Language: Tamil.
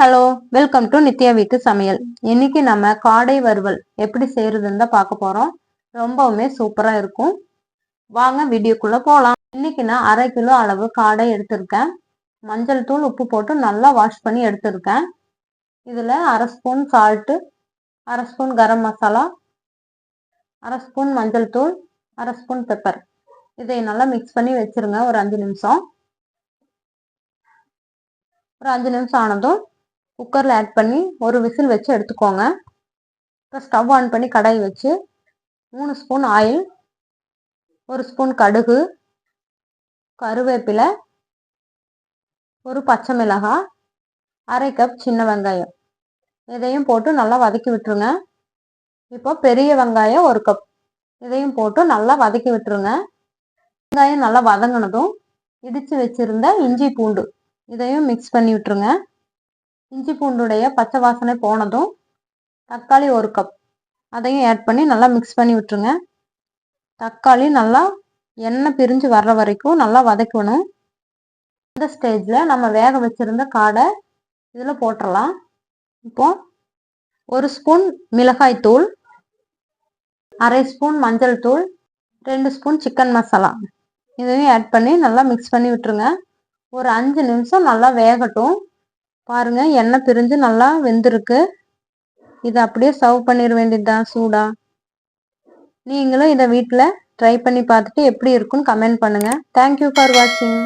ஹலோ வெல்கம் டு நித்யா வீட்டு சமையல். இன்னைக்கு நம்ம காடை வறுவல் எப்படி செய்யறதுன்னு தான் பார்க்க போறோம். ரொம்பவுமே சூப்பரா இருக்கும். வாங்க வீடியோக்குள்ள போகலாம் இன்னைக்கு நான் அரை கிலோ அளவு காடை எடுத்திருக்கேன். மஞ்சள் தூள் உப்பு போட்டு நல்லா வாஷ் பண்ணி எடுத்திருக்கேன். இதில் அரை ஸ்பூன் சால்ட்டு அரை ஸ்பூன் கரம் மசாலா அரை ஸ்பூன் மஞ்சள் தூள் அரை ஸ்பூன் பெப்பர் இதை நல்லா மிக்ஸ் பண்ணி வச்சிருங்க ஒரு அஞ்சு நிமிஷம். ஒரு அஞ்சு நிமிஷம் ஆனதும் குக்கரில் ஆட் பண்ணி ஒரு விசில் வச்சு எடுத்துக்கோங்க. இப்போ ஸ்டவ் ஆன் பண்ணி கடாய் வச்சு மூணு ஸ்பூன் ஆயில் ஒரு ஸ்பூன் கடுகு கருவேப்பிலை ஒரு பச்சை மிளகாய் அரை கப் சின்ன வெங்காயம். இதையும் போட்டு நல்லா வதக்கி விட்டுருங்க. இப்போ பெரிய வெங்காயம் ஒரு கப் இதையும் போட்டு நல்லா வதக்கி விட்டுருங்க. வெங்காயம் நல்லா வதங்கினதும் இடித்து வச்சுருந்த இஞ்சி பூண்டு இதையும் மிக்ஸ் பண்ணி விட்டுருங்க. இஞ்சி பூண்டுடைய பச்சை வாசனை போனதும் தக்காளி ஒரு கப் அதையும் ஆட் பண்ணி நல்லா மிக்ஸ் பண்ணி விட்டுருங்க. தக்காளி நல்லா எண்ணெய் பிரிஞ்சு வர்ற வரைக்கும் நல்லா வதக்கணும். இந்த ஸ்டேஜில் நம்ம வேக வச்சுருந்த காடை இதில் போட்டுடலாம் இப்போ ஒரு ஸ்பூன் மிளகாய் தூள் அரை ஸ்பூன் மஞ்சள் தூள் ரெண்டு ஸ்பூன் சிக்கன் மசாலா இதையும் ஆட் பண்ணி நல்லா மிக்ஸ் பண்ணி விட்டுருங்க. ஒரு அஞ்சு நிமிஷம் நல்லா வேகட்டும். பாருங்க எண்ணெய் பிரிஞ்சு நல்லா வெந்திருக்கு. இதை அப்படியே சர்வ் பண்ணிட வேண்டியதுதான் சூடா? நீங்களும் இதை வீட்டில் ட்ரை பண்ணி பார்த்துட்டு எப்படி இருக்குன்னு கமெண்ட் பண்ணுங்கள் தேங்க்யூ ஃபார் வாட்சிங்